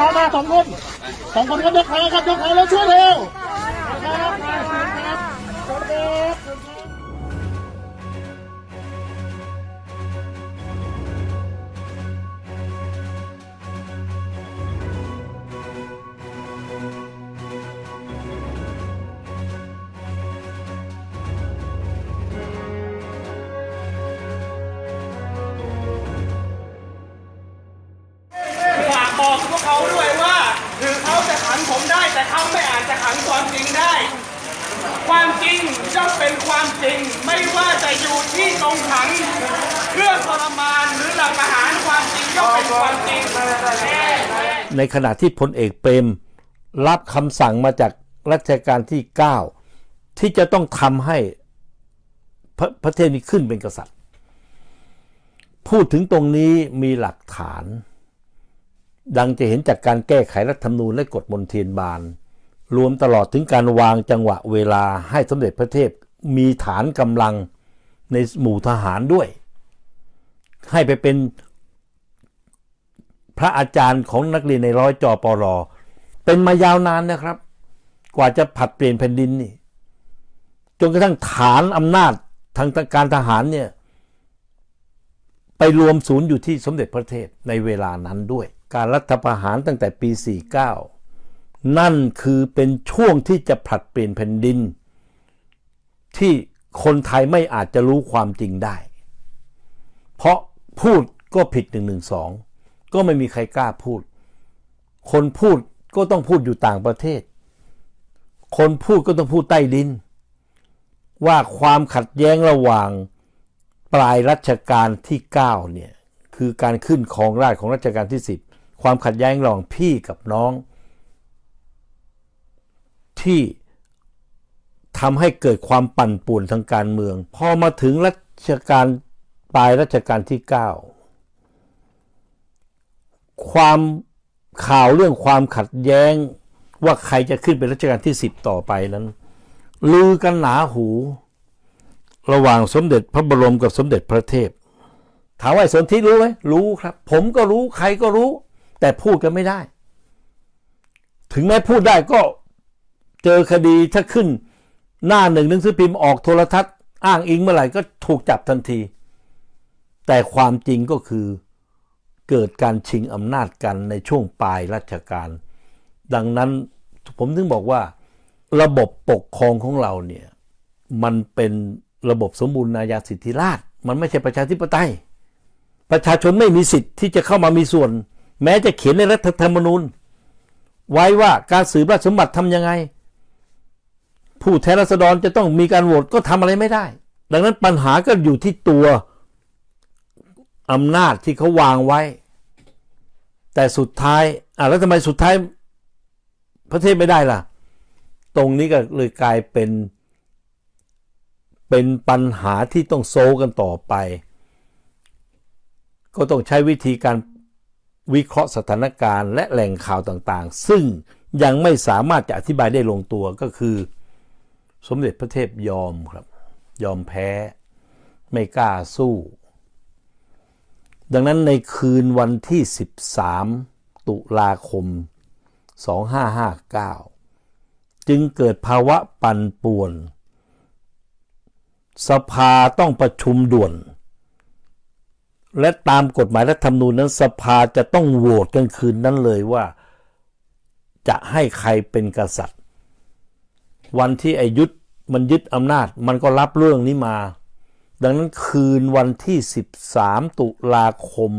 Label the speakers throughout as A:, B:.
A: ้ามาสองคนสองคนครับยกขาครับยกขาแล้วช่วยเร็ว
B: ขังความจริงได้ ความจริงย่อมเป็นความจริง ไม่ว่าจะอยู่ที่ตรงขังเครื่องทรมานหรือหลักประหารความจริงย่อมเป็นความจริง
C: ในขณะที่พลเอกเปรม รับคำสั่งมาจากรัชกาลที่ 9 ที่จะต้องทำให้พระประเทศนี้ขึ้นเป็นกษัตริย์ พูดถึงตรงนี้มีหลักฐาน ดังจะเห็นจากการแก้ไขรัฐธรรมนูญและกฎมนเทียนบาน รวมตลอดถึงการวางจังหวะเวลาให้สมเด็จพระเทพมีฐานกำลังในหมู่ทหารด้วย ให้ไปเป็นพระอาจารย์ของนักเรียนในร้อยจอปรอเป็นมายาวนานนะครับ กว่าจะผัดเปลี่ยนแผ่นดินนี่จนกระทั่งฐานอำนาจทางการทหารเนี่ยไปรวมศูนย์อยู่ที่สมเด็จพระเทพในเวลานั้นด้วย การรัฐประหารตั้งแต่ปี 49 นั่นคือเป็นช่วงที่จะผลัดเปลี่ยนแผ่นดิน ที่คนไทยไม่อาจจะรู้ความจริงได้ เพราะพูดก็ผิดหนึ่งหนึ่งสองก็ไม่มีใครกล้าพูด คนพูดก็ต้องพูดอยู่ต่างประเทศ คนพูดก็ต้องพูดใต้ดิน ว่าความขัดแย้งระหว่างปลายรัชกาลที่9เนี่ยคือการขึ้นครองราชของรัชกาลที่ 10 ความขัดแย้งระหว่างพี่กับน้อง ที่ทำให้เกิดความปั่นป่วนทางการเมือง พอมาถึงรัชกาลปลายรัชกาลที่ 9 ความข่าวเรื่องความขัดแย้งว่าใครจะขึ้นเป็นรัชกาลที่ 10 ต่อไปนั้น ลือกันหนาหู ระหว่างสมเด็จพระบรมกับสมเด็จพระเทพ ถามว่าสนธิรู้ไหมรู้ครับ ผมก็รู้ใครก็รู้ แต่พูดกันไม่ได้ ถึงแม้พูดได้ก็ เจอคดีถ้าขึ้น หน้าหนึ่งหนังสือพิมพ์ออกโทรทัศน์อ้างอิงเมื่อไหร่ก็ถูกจับทันที แต่ความจริงก็คือเกิดการชิงอำนาจกันในช่วงปลายรัชกาลดังนั้นผมถึงบอกว่า ระบบปกครองของเราเนี่ยมันเป็นระบบสมบูรณาญาสิทธิราชมันไม่ใช่ประชาธิปไตย ประชาชนไม่มีสิทธิ์ที่จะเข้ามามีส่วน แม้จะเขียนในรัฐธรรมนูญ ไว้ว่าการสืบราชสมบัติทำยังไง ผู้แทนราษฎรจะต้องมีการโหวตก็ทำอะไรไม่ได้ ดังนั้นปัญหาก็อยู่ที่ตัวอำนาจที่เขาวางไว้ แต่สุดท้ายอะแล้วทำไมสุดท้ายประเทศไม่ได้ล่ะ ตรงนี้ก็เลยกลายเป็น เป็นปัญหาที่ต้องโซกันต่อไป ก็ต้องใช้วิธีการวิเคราะห์สถานการณ์และแหล่งข่าวต่างๆ ซึ่งยังไม่สามารถจะอธิบายได้ลงตัวก็คือ สมเด็จพระเทพยอมครับ ยอมแพ้ ไม่กล้าสู้ ดังนั้นในคืนวันที่ 13 ตุลาคม 2559 จึงเกิดภาวะปั่นป่วน สภาต้องประชุมด่วน และตามกฎหมายรัฐธรรมนูญนั้นสภาจะต้องโหวตกันคืนนั้นเลยว่า จะให้ใครเป็นกษัตริย์ วันที่ไอยุทธมันยึดอำนาจ มันก็รับเรื่องนี้มา ดังนั้นคืนวันที่ 13 ตุลาคม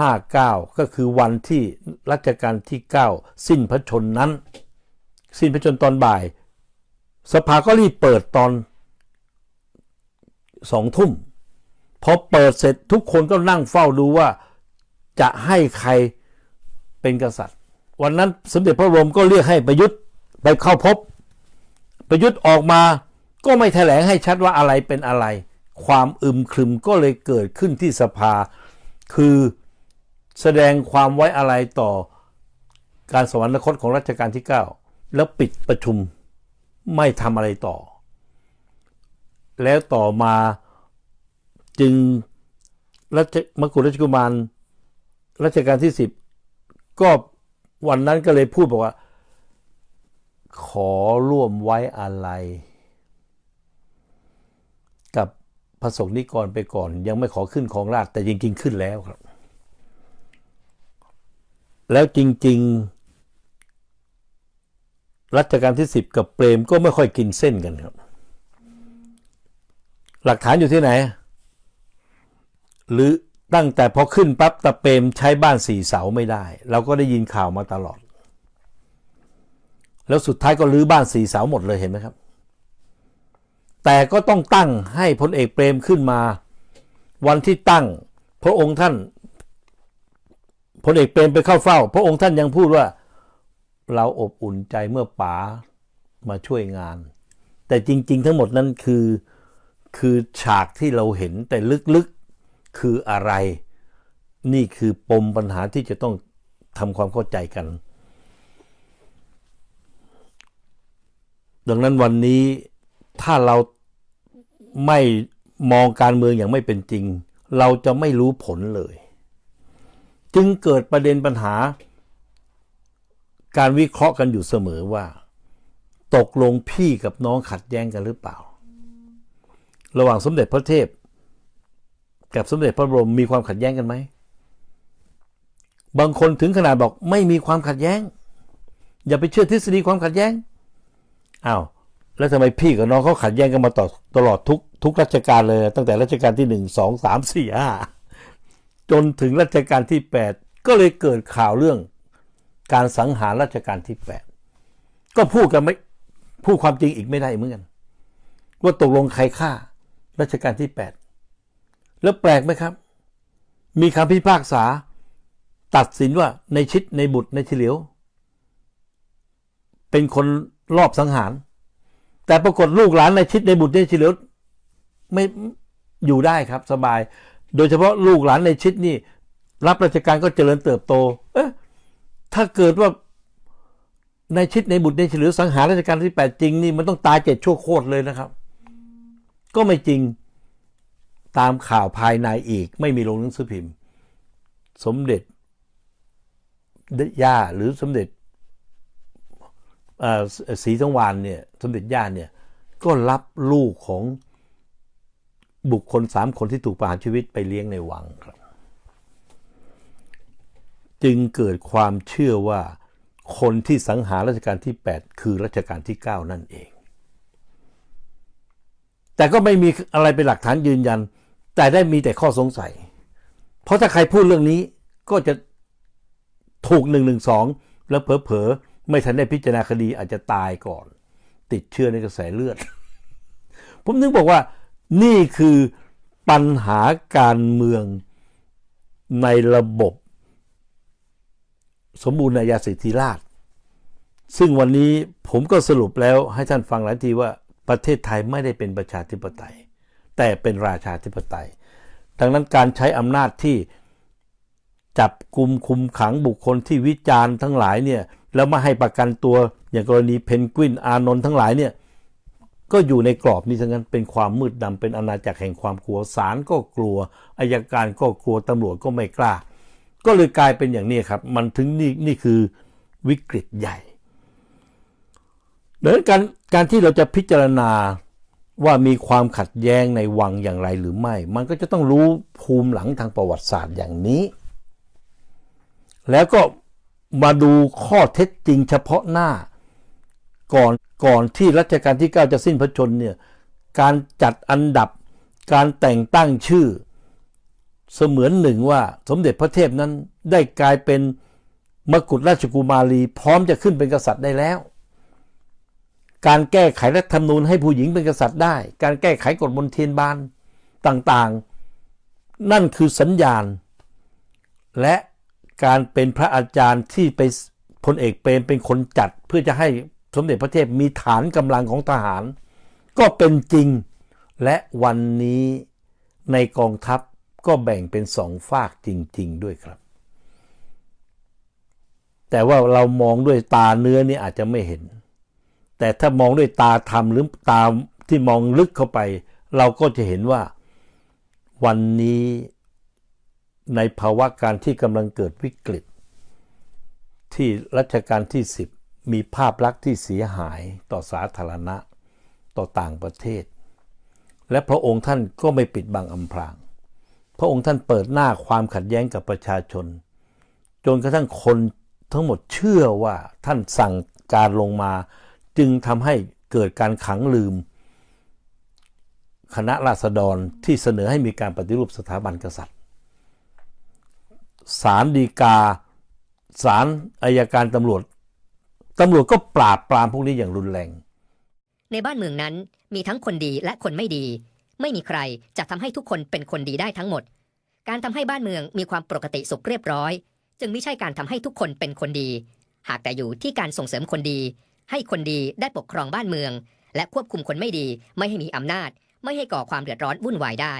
C: 2559 ก็คือวันที่รัชกาลที่ 9 สิ้นพระชนนั้น สิ้นพระชนตอนบ่าย สภาก็รีบเปิดตอนสองทุ่ม พอเปิดเสร็จทุกคนก็นั่งเฝ้าดูว่าจะให้ใครเป็นกษัตริย์ วันนั้นสมเด็จพระบรมก็เรียกให้ประยุทธ์ ไปเข้าพบ ประยุทธ์ออกมาก็ไม่แถลงให้ชัดว่าอะไรเป็นอะไร ความอึมครึมก็เลยเกิดขึ้นที่สภา คือแสดงความไว้อะไรต่อการสวรรคตของรัชกาลที่ 9 แล้วปิดประชุมไม่ทำอะไรต่อ แล้วต่อมาจึงรัชมกุฎราชกุมารรัชกาลที่สิบก็วันนั้นก็เลยพูดบอกว่า ขอร่วมไว้อาลัยกับพระสงฆ์นิกรไปก่อน ยังไม่ขอขึ้นของราชแต่จริง ๆ ขึ้นแล้วครับ แล้วจริง ๆ รัชกาลที่สิบกับเปรมก็ไม่ค่อยกินเส้นกันครับ หลักฐานอยู่ที่ไหน หรือตั้งแต่พอขึ้นปั๊บตะเปรมใช้บ้านสี่เสาไม่ได้ เราก็ได้ยินข่าวมาตลอด แล้วสุดท้ายก็รื้อบ้านสี่เสาหมดเลยเห็นไหมครับ แต่ก็ต้องตั้งให้พลเอกเปรมขึ้นมา วันที่ตั้งพระองค์ท่านพลเอกเปรมไปเข้าเฝ้า พระองค์ท่านยังพูดว่า เราอบอุ่นใจเมื่อป๋ามาช่วยงาน แต่จริง ๆ ทั้งหมดนั้นคือคือฉากที่เราเห็นแต่ลึกๆคืออะไร นี่คือปมปัญหาที่จะต้องทำความเข้าใจกัน ดังนั้นวันนี้ถ้าเราไม่มองการเมืองอย่างไม่เป็นจริง เราจะไม่รู้ผลเลย จึงเกิดประเด็นปัญหา การวิเคราะห์กันอยู่เสมอว่า ตกลงพี่กับน้องขัดแย้งกันหรือเปล่า ระหว่างสมเด็จพระเทพ กับสมเด็จพระบรมมีความขัดแย้งกันไหมบางคนถึงขนาดบอกไม่มีความขัดแย้ง อย่าไปเชื่อทฤษฎีความขัดแย้ง อ้าวแล้วทำไมพี่กับน้องเขาขัดแย้งกันมาต่อตลอดทุกทุกรัชกาลเลย ตั้งแต่รัชกาลที่หนึ่งสองสามสี่ห้าจนถึงรัชกาลที่แปดก็เลยเกิดข่าวเรื่องการสังหารรัชกาลที่แปดก็พูดกันไม่พูดความจริงอีกไม่ได้เหมือนกันว่าตกลงใครฆ่ารัชกาลที่แปดแล้วแปลกไหมครับ มีคำพิพากษา ตัดสินว่าในชิดในบุตรในเฉลียว เป็นคน รอบสังหาร แต่ปรากฏลูกหลานในชิดในบุตรในเฉลียวไม่อยู่ได้ครับสบาย โดยเฉพาะลูกหลานในชิดนี่ รับราชการก็เจริญเติบโต เอ๊ะถ้าเกิดว่าในชิดในบุตรในเฉลียวสังหารราชการที่แปดจริงนี่มันต้องตายเจ็ดชั่วโคตรเลยนะครับ ก็ไม่จริงตามข่าวภายในอีก ไม่มีลงหนังสือพิมพ์ สมเด็จย่าหรือสมเด็จ ศรีสังวานเนี่ยสมเด็จย่าเนี่ยก็รับลูกของบุคคลสามคนที่ถูกประหารชีวิตไปเลี้ยงในวังครับ จึงเกิดความเชื่อว่าคนที่สังหารรัชกาลที่ 8 คือรัชกาลที่ 9 นั่นเอง แต่ก็ไม่มีอะไรเป็นหลักฐานยืนยัน แต่ได้มีแต่ข้อสงสัย เพราะถ้าใครพูดเรื่องนี้ก็จะถูกหนึ่งหนึ่งสองแล้วเผลอๆ ไม่ทันได้พิจารณาคดีอาจจะตายก่อน ติดเชื้อในกระแสเลือด ผมนึกบอกว่านี่คือปัญหาการเมืองในระบบ สมบูรณาญาสิทธิราช ซึ่งวันนี้ผมก็สรุปแล้วให้ท่านฟังหลายทีว่าประเทศไทยไม่ได้เป็นประชาธิปไตย แต่เป็นราชาธิปไตย ดังนั้นการใช้อำนาจที่จับกลุ่มคุมขังบุคคลที่วิจารณ์ทั้งหลายเนี่ย แล้วมาให้ประกันตัวอย่างกรณีเพนกวินอานนท์ทั้งหลายเนี่ยก็อยู่ในกรอบนี้ทั้งนั้นเป็นความมืดดำเป็นอาณาจักรแห่งความกลัวศาลก็กลัวอายการก็กลัวตำรวจก็ไม่กล้า ก็เลยกลายเป็นอย่างนี้ครับมันถึงนี่นี่คือวิกฤตใหญ่ดังนั้นการการที่เราจะพิจารณาว่ามีความขัดแย้งในวังอย่างไรหรือไม่ มันก็จะต้องรู้ภูมิหลังทางประวัติศาสตร์อย่างนี้ แล้วก็ มาดูข้อเท็จจริงเฉพาะหน้า ก่อนก่อนที่รัชกาลที่ 9 จะสิ้นพระชนเนี่ยการจัดอันดับการแต่งตั้งชื่อ เสมือนหนึ่งว่าสมเด็จพระเทพนั้นได้กลายเป็นมกุฎราชกุมารีพร้อมจะขึ้นเป็นกษัตริย์ได้แล้ว การแก้ไขรัฐธรรมนูญให้ผู้หญิงเป็นกษัตริย์ได้ การแก้ไขกฎมนเทียนบานต่างๆ นั่นคือสัญญาณ และ การเป็นพระอาจารย์ที่ไปพลเอกเปรมเป็นคนจัด เพื่อจะให้สมเด็จพระเทพมีฐานกำลังของทหาร ก็เป็นจริง และวันนี้ในกองทัพก็แบ่งเป็นสองฝากจริง ๆ ด้วยครับ แต่ว่าเรามองด้วยตาเนื้อนี่อาจจะไม่เห็น แต่ถ้ามองด้วยตาธรรมหรือตาที่มองลึกเข้าไป เราก็จะเห็นว่าวันนี้ ในภาวะการที่กำลังเกิดวิกฤต ที่รัชกาลที่ 10 มีภาพลักษณ์ที่เสียหายต่อสาธารณะ ต่อต่างประเทศ และพระองค์ท่านก็ไม่ปิดบังอำพราง พระองค์ท่านเปิดหน้าความขัดแย้งกับประชาชน จนกระทั่งคนทั้งหมดเชื่อว่าท่านสั่งการลงมา จึงทำให้เกิดการขังลืม คณะราษฎรที่เสนอให้มีการปฏิรูปสถาบันกษัตริย์ ศาลฎีกาศาลอายการตำรวจตำรวจก็ปราบปรามพวกนี้อย่างรุนแรง
D: ในบ้านเมืองนั้นมีทั้งคนดีและคนไม่ดี ไม่มีใครจะทำให้ทุกคนเป็นคนดีได้ทั้งหมด การทำให้บ้านเมืองมีความปกติสุขเรียบร้อย จึงไม่ใช่การทำให้ทุกคนเป็นคนดี หากแต่อยู่ที่การส่งเสริมคนดี ให้คนดีได้ปกครองบ้านเมือง และควบคุมคนไม่ดีไม่ให้มีอำนาจ ไม่ให้ก่อความเดือดร้อนวุ่นวายได้